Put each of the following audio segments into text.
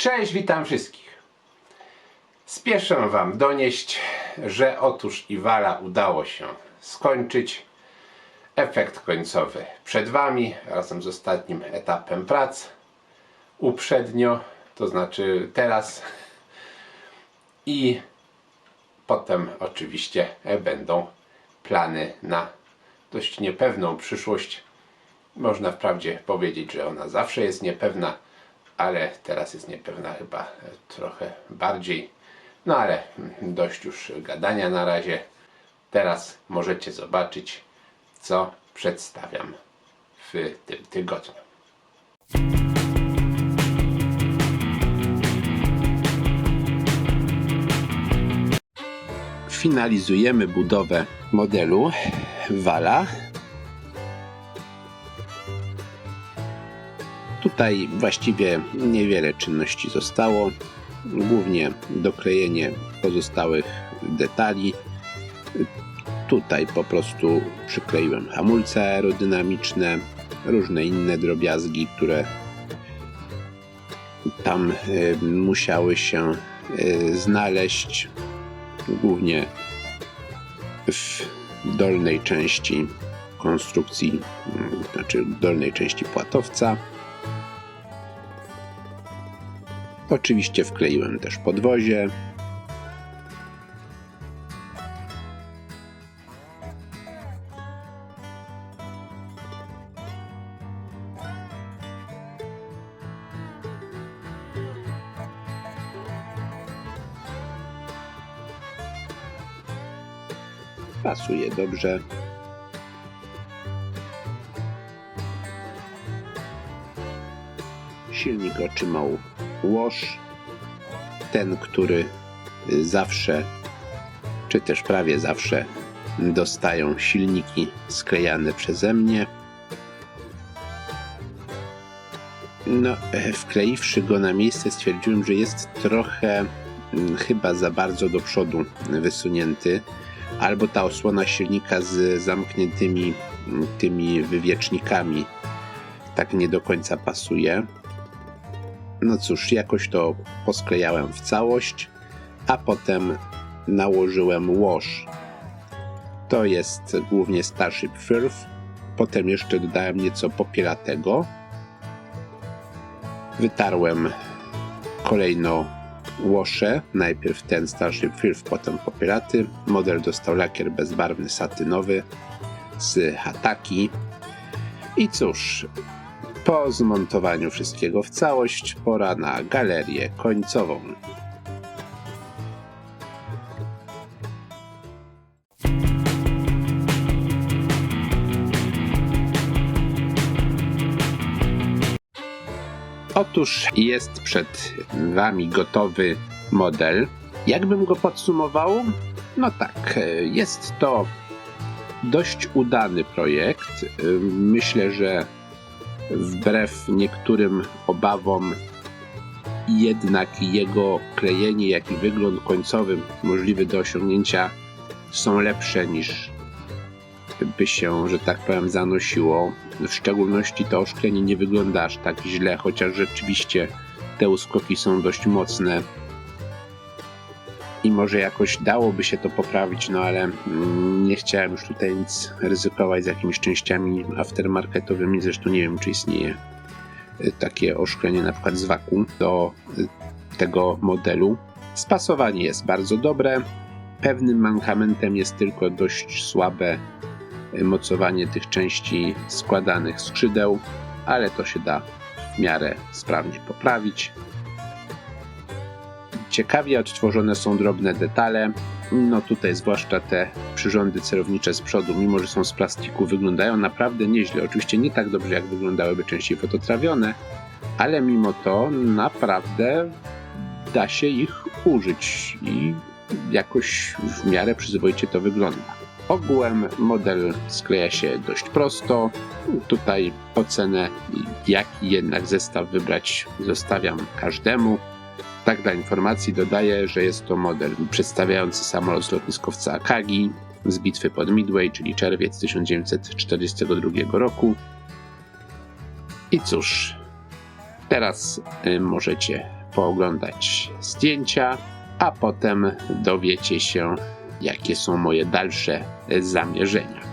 Cześć, witam wszystkich. Spieszę Wam donieść, że otóż Iwala udało się skończyć. Efekt końcowy przed Wami razem z ostatnim etapem prac. Uprzednio, to znaczy teraz. I potem oczywiście będą plany na dość niepewną przyszłość. Można wprawdzie powiedzieć, że ona zawsze jest niepewna, ale teraz jest niepewna chyba e, trochę bardziej. No ale mm, dość już gadania na razie. Teraz możecie zobaczyć, co przedstawiam w tym tygodniu. Finalizujemy budowę modelu Wala. Tutaj właściwie niewiele czynności zostało. Głównie doklejenie pozostałych detali. Tutaj po prostu przykleiłem hamulce aerodynamiczne, różne inne drobiazgi, które tam y, musiały się y, znaleźć. Głównie w dolnej części konstrukcji, y, znaczy dolnej części płatowca. Oczywiście wkleiłem też podwozie. Pasuje dobrze. Silnik otrzymał łoż, ten, który zawsze, czy też prawie zawsze dostają silniki sklejane przeze mnie. No, e, wkleiwszy go na miejsce, stwierdziłem, że jest trochę mm, chyba za bardzo do przodu wysunięty. Albo ta osłona silnika z zamkniętymi mm, tymi wywiecznikami tak nie do końca pasuje. No cóż, jakoś to posklejałem w całość, a potem nałożyłem łoż. To jest głównie Starship Firth. Potem jeszcze dodałem nieco popielatego. Wytarłem kolejno łosze. Najpierw ten Starship Firth, potem popielaty. Model dostał lakier bezbarwny satynowy z Hataki. I cóż, po zmontowaniu wszystkiego w całość, pora na galerię końcową. Otóż jest przed Wami gotowy model. Jakbym go podsumował? No tak, jest to dość udany projekt. Myślę, że wbrew niektórym obawom jednak jego klejenie, jak i wygląd końcowy możliwy do osiągnięcia są lepsze niż by się, że tak powiem, zanosiło. W szczególności to oszklenie nie wygląda aż tak źle, chociaż rzeczywiście te uskoki są dość mocne i może jakoś dałoby się to poprawić, no ale mm, nie chciałem już tutaj nic ryzykować z jakimiś częściami aftermarketowymi, zresztą nie wiem, czy istnieje y, takie oszklenie na przykład z wakum do y, tego modelu. Spasowanie jest bardzo dobre. Pewnym mankamentem jest tylko dość słabe y, mocowanie tych części składanych skrzydeł, ale to się da w miarę sprawnie poprawić. Ciekawie odtworzone są drobne detale. No tutaj zwłaszcza te przyrządy celownicze z przodu, mimo że są z plastiku, wyglądają naprawdę nieźle. Oczywiście nie tak dobrze, jak wyglądałyby częściej fototrawione, ale mimo to naprawdę da się ich użyć i jakoś w miarę przyzwoicie to wygląda. Ogółem model skleja się dość prosto. Tutaj ocenę, jaki jednak zestaw wybrać, zostawiam każdemu. Tak dla informacji dodaję, że jest to model przedstawiający samolot lotniskowca Akagi z bitwy pod Midway, czyli czerwiec 1942 roku. I cóż, teraz y, możecie pooglądać zdjęcia, a potem dowiecie się, jakie są moje dalsze zamierzenia.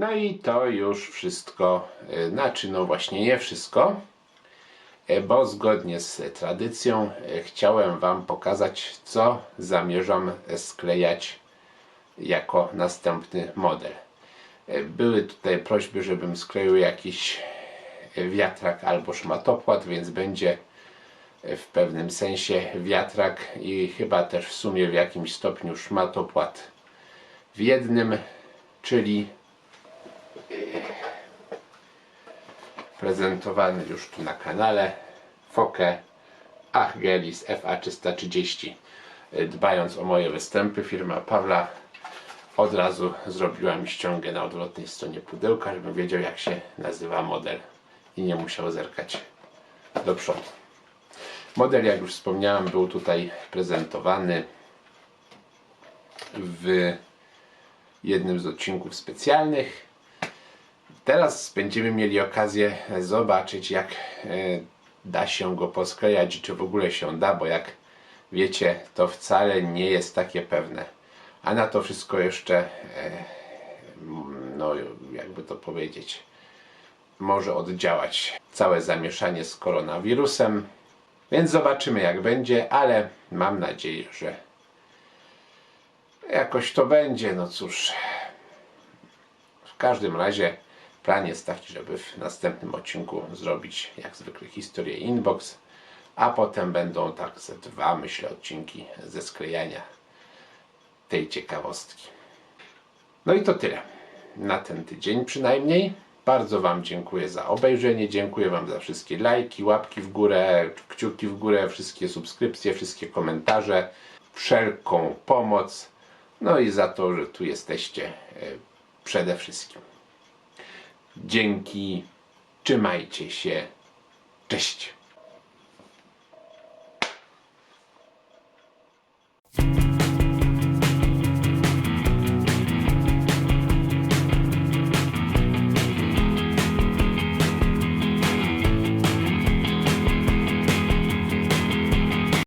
No i to już wszystko, y, znaczy no właśnie nie wszystko, y, bo zgodnie z tradycją y, chciałem Wam pokazać, co zamierzam sklejać jako następny model. Były tutaj prośby, żebym skleił jakiś wiatrak albo szmatopłat, więc będzie w pewnym sensie wiatrak i chyba też w sumie w jakimś stopniu szmatopłat w jednym, czyli prezentowany już tu na kanale. Fokę Achgelis FA330 dbając o moje występy firma Pawla od razu zrobiła mi ściągę na odwrotnej stronie pudełka żebym wiedział jak się nazywa model i nie musiał zerkać do przodu. Model jak już wspomniałem był tutaj prezentowany w jednym z odcinków specjalnych Teraz będziemy mieli okazję zobaczyć, jak e, da się go posklejać, czy w ogóle się da, bo jak wiecie, to wcale nie jest takie pewne. A na to wszystko jeszcze, e, no jakby to powiedzieć, może oddziałać całe zamieszanie z koronawirusem. Więc zobaczymy jak będzie, ale mam nadzieję, że jakoś to będzie. No cóż, w każdym razie plan jest taki, żeby w następnym odcinku zrobić jak zwykle historię inbox, a potem będą tak ze dwa, myślę, odcinki ze sklejania tej ciekawostki. No i to tyle. Na ten tydzień przynajmniej. Bardzo Wam dziękuję za obejrzenie, dziękuję Wam za wszystkie lajki, łapki w górę, kciuki w górę, wszystkie subskrypcje, wszystkie komentarze, wszelką pomoc, no i za to, że tu jesteście e, przede wszystkim. Dzięki. Trzymajcie się. Cześć.